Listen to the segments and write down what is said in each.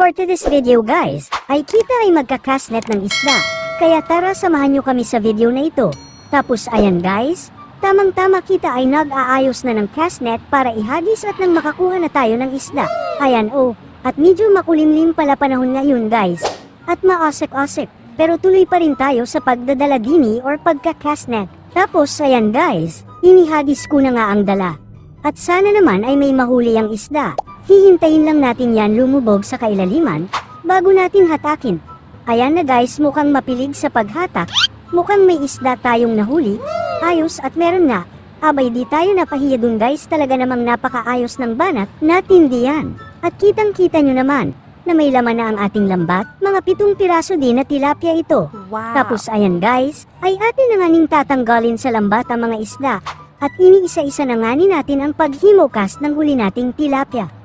For today's video guys, ay kita ay magkakasnet ng isda. Kaya tara samahan nyo kami sa video na ito. Tapos ayan guys, tamang-tama kita ay nag-aayos na ng castnet para ihagis at nang makakuha na tayo ng isda. Ayan oh, at medyo makulimlim pala panahon ngayon guys. At maasik-asik, pero tuloy pa rin tayo sa pagdadala dini or pagka-castnet. Tapos ayan guys, inihagis ko na nga ang dala. At sana naman ay may mahuli ang isda. Hihintayin lang natin yan lumubog sa kailaliman bago natin hatakin. Ayan na guys mukhang mapilig sa paghatak. Mukhang may isda tayong nahuli. Ayos at meron nga. Abay di tayo napahiya dun guys talaga namang napakaayos ng banat natin diyan. At kitang kita nyo naman na may laman na ang ating lambat. Mga pitong piraso din na tilapia ito. Wow. Tapos ayan guys, ay atin na nga ning tatanggalin sa lambat ang mga isda. At iniisa-isa na nga ni natin ang paghimukas ng huli nating tilapia.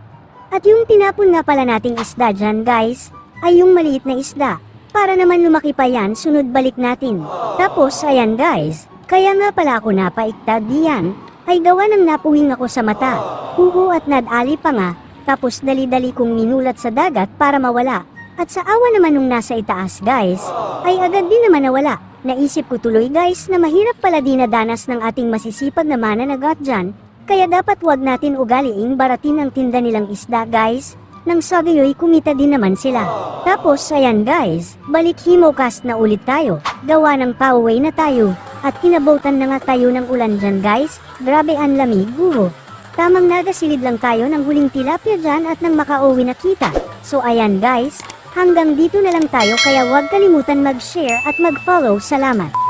At yung tinapon nga pala nating isda dyan guys, ay yung maliit na isda. Para naman lumaki pa yan, sunod balik natin. Tapos ayan guys, kaya nga pala ako napaiktad diyan, ay gawa ng napuwing ako sa mata. Huho at nadali pa nga, tapos dali-dali kong minulat sa dagat para mawala. At sa awa naman nung nasa itaas guys, ay agad din naman nawala. Naisip ko tuloy guys na mahirap pala dinadanas ng ating masisipag na mananagat dyan, kaya dapat wag natin ugaliing baratin ang tinda nilang isda guys, nang sa gayoy kumita din naman sila. Tapos ayan guys, balik himocast na ulit tayo, gawa ng pauwi na tayo, at kinabutan na nga tayo ng ulan dyan guys, grabe ang lamig guro. Tamang nagasilid lang tayo ng huling tilapia dyan at nang makauwi na kita. So ayan guys, hanggang dito na lang tayo kaya huwag kalimutan mag-share at mag-follow. Salamat!